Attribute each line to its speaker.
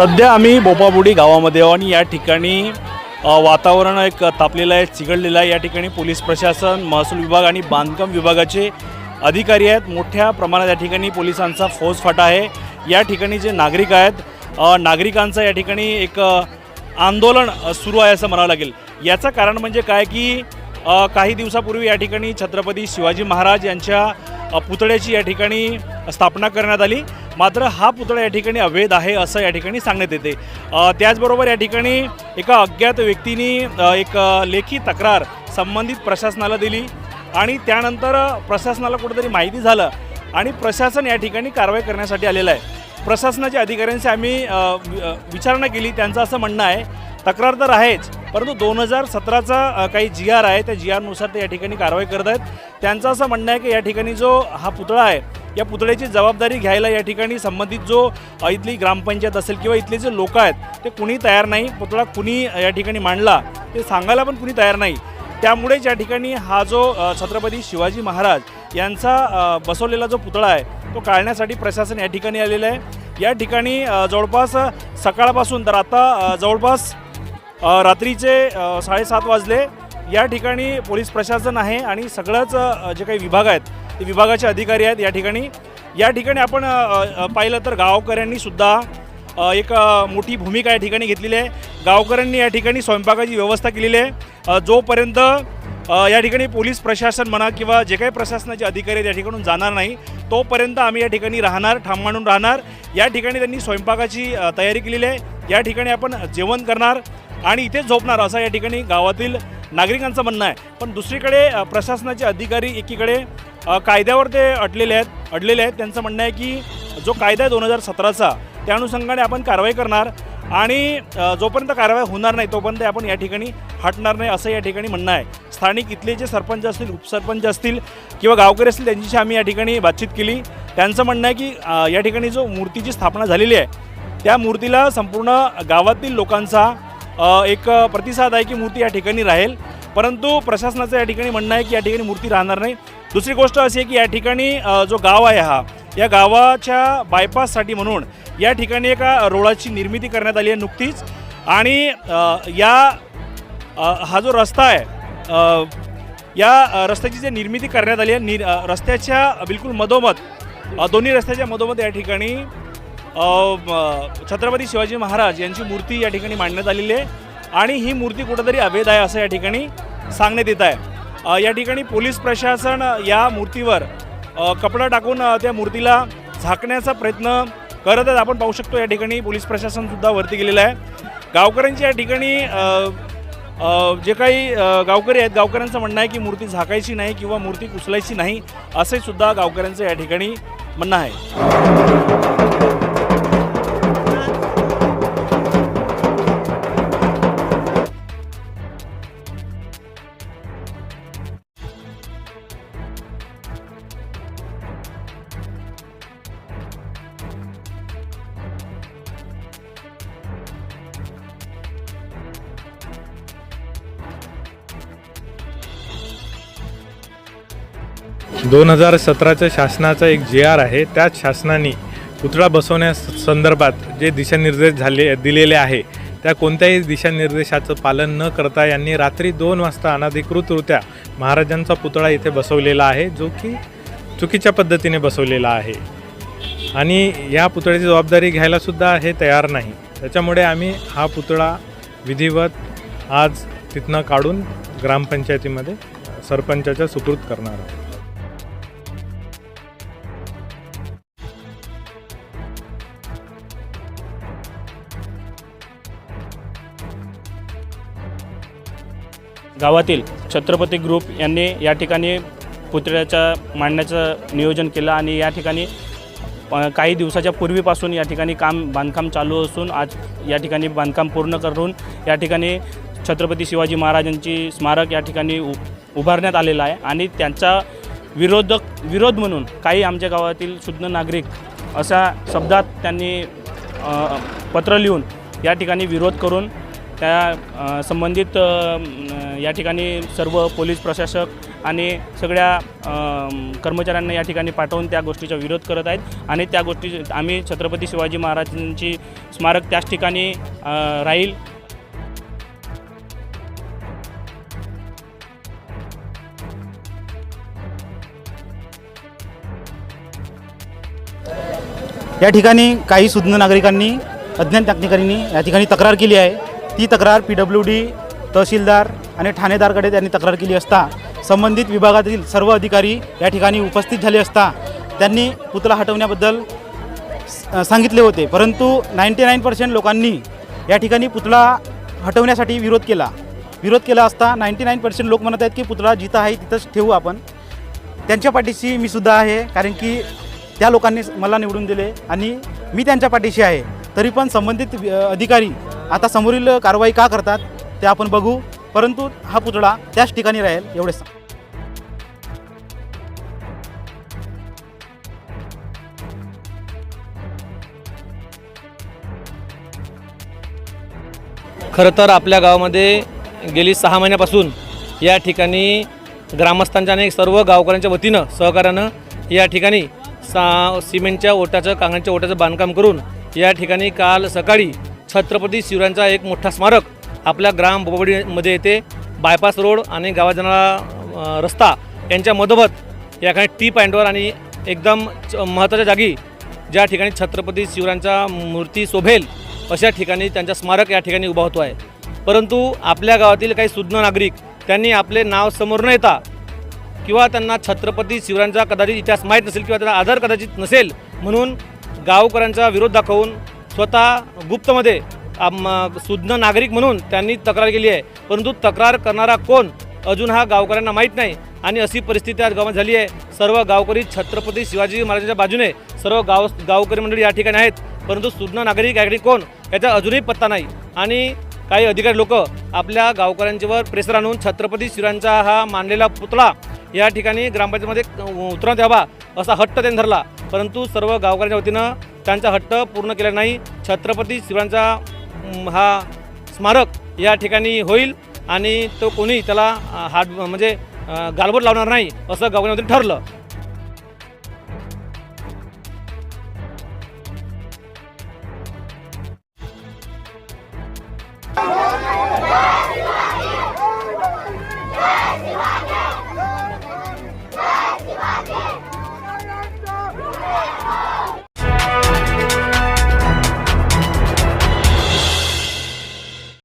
Speaker 1: सध्या आम्ही बोपाबुडी गावामध्ये आहोत आणि या ठिकाणी वातावरण एक तापलेलं आहे चिघळलेलं आहे. या ठिकाणी पोलीस प्रशासन महसूल विभाग आणि बांधकाम विभागाचे अधिकारी आहेत. मोठ्या प्रमाणात या ठिकाणी पोलिसांचा फौजफाटा आहे. या ठिकाणी जे नागरिक आहेत नागरिकांचं या ठिकाणी एक आंदोलन सुरू आहे असं म्हणावं लागेल. याचं कारण म्हणजे काय की काही दिवसापूर्वी या ठिकाणी छत्रपती शिवाजी महाराज यांच्या पुतळ्याची या ठिकाणी स्थापना करण्यात आली. मात्र हा पुतळा या ठिकाणी अवैध आहे असं या ठिकाणी सांगण्यात येते. त्याचबरोबर या ठिकाणी एका अज्ञात व्यक्तीने एक लेखी तक्रार संबंधित प्रशासनाला दिली आणि त्यानंतर प्रशासनाला कुठेतरी माहिती झालं आणि प्रशासन या ठिकाणी कारवाई करण्यासाठी आलेलं आहे. प्रशासनाच्या अधिकाऱ्यांशी आम्ही विचारणा केली. त्यांचं असं म्हणणं आहे तक्रार तर आहेच परंतु दोन हजार सतराचा काही जी आर आहे त्या जी आरनुसार ते या ठिकाणी कारवाई करत आहेत. त्यांचं असं म्हणणं आहे की या ठिकाणी जो हा पुतळा आहे या पुतळ्याची जबाबदारी घ्यायला या ठिकाणी संबंधित जो इथली ग्रामपंचायत असेल किंवा इथले जे लोक आहेत ते कुणी तयार नाही. पुतळा कुणी या ठिकाणी मांडला ते सांगायला पण कुणी तयार नाही. त्यामुळेच या ठिकाणी हा जो छत्रपती शिवाजी महाराज यांचा बसवलेला जो पुतळा आहे तो काढण्यासाठी प्रशासन या ठिकाणी आलेलं आहे. या ठिकाणी जवळपास सकाळपासून तर आता जवळपास रात्रीचे साडेसात वाजले. या ठिकाणी पोलीस प्रशासन आहे आणि सगळंच जे काही विभाग आहेत ते विभागाचे अधिकारी आहेत या ठिकाणी. या ठिकाणी आपण पाहिलं तर गावकऱ्यांनी सुद्धा एक मोठी भूमिका या ठिकाणी घेतलेली आहे. गावकऱ्यांनी या ठिकाणी स्वयंपाकाची व्यवस्था केलेली आहे. जोपर्यंत या ठिकाणी पोलीस प्रशासन म्हणा किंवा जे काही प्रशासनाचे अधिकारी आहेत या ठिकाणून जाणार नाही तोपर्यंत आम्ही या ठिकाणी राहणार ठाम मांडून राहणार. या ठिकाणी त्यांनी स्वयंपाकाची तयारी केलेली आहे. या ठिकाणी आपण जेवण करणार. आणि इथेच झोपणार असं या ठिकाणी गावातील नागरिकांचं म्हणणं आहे. पण दुसरीकडे प्रशासनाचे अधिकारी एकीकडे कायद्यावर ते अडलेले आहेत अडलेले आहेत. त्यांचं म्हणणं आहे की जो कायदा आहे दोन हजार सतराचा त्या अनुषंगाने आपण कारवाई करणार आणि जोपर्यंत कारवाई होणार नाही तोपर्यंत आपण या ठिकाणी हटणार नाही असं या ठिकाणी म्हणणं आहे. स्थानिक इथले जे सरपंच असतील उपसरपंच असतील किंवा गावकरी असतील त्यांच्याशी आम्ही या ठिकाणी बातचीत केली. त्यांचं म्हणणं आहे की या ठिकाणी जो मूर्तीची स्थापना झालेली आहे त्या मूर्तीला संपूर्ण गावातील लोकांचा एक प्रतिसाद आहे की मूर्ती या ठिकाणी राहील. परंतु प्रशासनाचं या ठिकाणी म्हणणं आहे की या ठिकाणी मूर्ती राहणार नाही. दुसरी गोष्ट अशी आहे की या ठिकाणी जो गाव आहे हा या गावाच्या बायपाससाठी म्हणून या ठिकाणी एका रोडाची निर्मिती करण्यात आली आहे नुकतीच. आणि या हा जो रस्ता आहे या रस्त्याची जी निर्मिती करण्यात आली आहे नि रस्त्याच्या बिलकुल मधोमध दोन्ही रस्त्याच्या मधोमध या ठिकाणी छत्रपती शिवाजी महाराज यांची मूर्ती या ठिकाणी मांडण्यात आलेली आहे. आणि ही मूर्ती कुठंतरी अवैध आहे असं या ठिकाणी सांगण्यात येत आहे. या ठिकाणी पोलीस प्रशासन या मूर्तीवर कपडा टाकून त्या मूर्तीला झाकण्याचा प्रयत्न करत आहेत. आपण पाहू शकतो या ठिकाणी पोलीस प्रशासनसुद्धा वरती गेलेलं आहे. गावकऱ्यांची या ठिकाणी जे काही गावकरी आहेत गावकऱ्यांचं म्हणणं आहे की मूर्ती झाकायची नाही किंवा मूर्ती कुचलायची नाही असे सुद्धा गावकऱ्यांचं या ठिकाणी म्हणणं आहे.
Speaker 2: दोन हजार सतराच्या शासनाचा एक जे आर आहे त्याच शासनाने पुतळा बसवण्यास संदर्भात जे दिशानिर्देश झाले दिलेले आहे त्या कोणत्याही दिशानिर्देशाचं पालन न करता यांनी रात्री दोन वाजता अनधिकृतरित्या महाराजांचा पुतळा इथे बसवलेला आहे जो की चुकीच्या पद्धतीने बसवलेला आहे. आणि या पुतळ्याची जबाबदारी घ्यायलासुद्धा हे तयार नाही. त्याच्यामुळे आम्ही हा पुतळा विधिवत आज तिथनं काढून ग्रामपंचायतीमध्ये सरपंचाच्या सुकृत करणार आहोत.
Speaker 3: गावातील छत्रपती ग्रुप यांनी या ठिकाणी पुतळ्याच्या मांडण्याचं नियोजन केलं आणि या ठिकाणी काही दिवसाच्या पूर्वीपासून या ठिकाणी काम बांधकाम चालू असून आज या ठिकाणी बांधकाम पूर्ण करून या ठिकाणी छत्रपती शिवाजी महाराजांची स्मारक या ठिकाणी उ उभारण्यात आलेलं आहे आणि त्यांचा विरोधक विरोध म्हणून काही आमच्या गावातील शुद्ध नागरिक अशा शब्दात त्यांनी पत्र लिहून या ठिकाणी विरोध करून त्या संबंधित या ठिकाणी सर्व पोलीस प्रशासक आणि सगळ्या कर्मचाऱ्यांना या ठिकाणी पाठवून त्या गोष्टीचा विरोध करत आहेत. आणि त्या गोष्टी आम्ही छत्रपती शिवाजी महाराजांची स्मारक त्याच ठिकाणी राहील.
Speaker 4: या ठिकाणी काही सुज्ञ नागरिकांनी अज्ञान नागरिकांनी या ठिकाणी तक्रार केली आहे. ती तक्रार पी डब्ल्यू डी तहसीलदार आणि ठाणेदारकडे त्यांनी तक्रार केली असता संबंधित विभागातील सर्व अधिकारी या ठिकाणी उपस्थित झाले असता त्यांनी पुतळा हटवण्याबद्दल सांगितले होते. परंतु नाईंटी नाईन पर्सेंट लोकांनी या ठिकाणी पुतळा हटवण्यासाठी विरोध केला. विरोध केला असता नाईंटी नाईन पर्सेंट लोक म्हणत आहेत की पुतळा जिथं आहे तिथंच ठेवू आपण. त्यांच्या पाठीशी मी सुद्धा आहे कारण की त्या लोकांनी मला निवडून दिले आणि मी त्यांच्या पाठीशी आहे. तरी पण संबंधित अधिकारी आता समोरील कारवाई का करतात ते आपण बघू. परंतु हा पुतळा त्याच ठिकाणी राहील एवढेच
Speaker 5: खरं तर आपल्या गावामध्ये गेली सहा महिन्यापासून या ठिकाणी ग्रामस्थांच्या आणि सर्व गावकऱ्यांच्या वतीनं सहकार्यानं या ठिकाणी सा सिमेंटच्या ओटाचं कांगांच्या ओटाचं बांधकाम करून या ठिकाणी काल सकाळी छत्रपती शिवरायांचा एक मोठा स्मारक आपल्या ग्राम बोबडीमध्ये येते. बायपास रोड आणि गावात जाणारा रस्ता यांच्या मधोमध या ठिकाणी टी पॉईंटवर आणि एकदम च- महत्त्वाच्या जागी ज्या ठिकाणी छत्रपती शिवरायांच्या मूर्ती शोभेल अशा ठिकाणी त्यांचा स्मारक या ठिकाणी उभा होतो आहे. परंतु आपल्या गावातील काही सुज्ञ नागरिक त्यांनी आपले नाव समोर न येता किंवा त्यांना छत्रपती शिवरायांचा कदाचित इतिहास माहीत नसेल किंवा त्याचा आधार कदाचित नसेल म्हणून गावकऱ्यांचा विरोध दाखवून स्वतः गुप्तमध्ये सुज्ञ नागरिक म्हणून त्यांनी तक्रार केली आहे. परंतु तक्रार करणारा कोण? अजून हा गावकऱ्यांना माहीत नाही. आणि अशी परिस्थिती आज गावात झाली आहे. सर्व गावकरी छत्रपती शिवाजी महाराजांच्या बाजूने सर्व गाव गावकरी मंडळी या ठिकाणी आहेत. परंतु सुज्ञ नागरिक या कोण? याचा अजूनही पत्ता नाही. आणि काही अधिकारी लोक आपल्या गावकऱ्यांच्यावर प्रेसर आणून छत्रपती शिवरायांचा हा मानलेला पुतळा या ठिकाणी ग्रामपंचायतीमध्ये उतरवण्यात यावा असा हट्ट त्यांनी धरला. परंतु सर्व गावकऱ्यांच्या वतीनं त्यांचा हट्ट पूर्ण केला नाही. छत्रपती शिवरायांचा हा स्मारक या ठिकाणी होईल आणि तो कोणी त्याला हात म्हणजे गालबोट लावणार नाही असं गावकऱ्यांमध्ये ठरलं.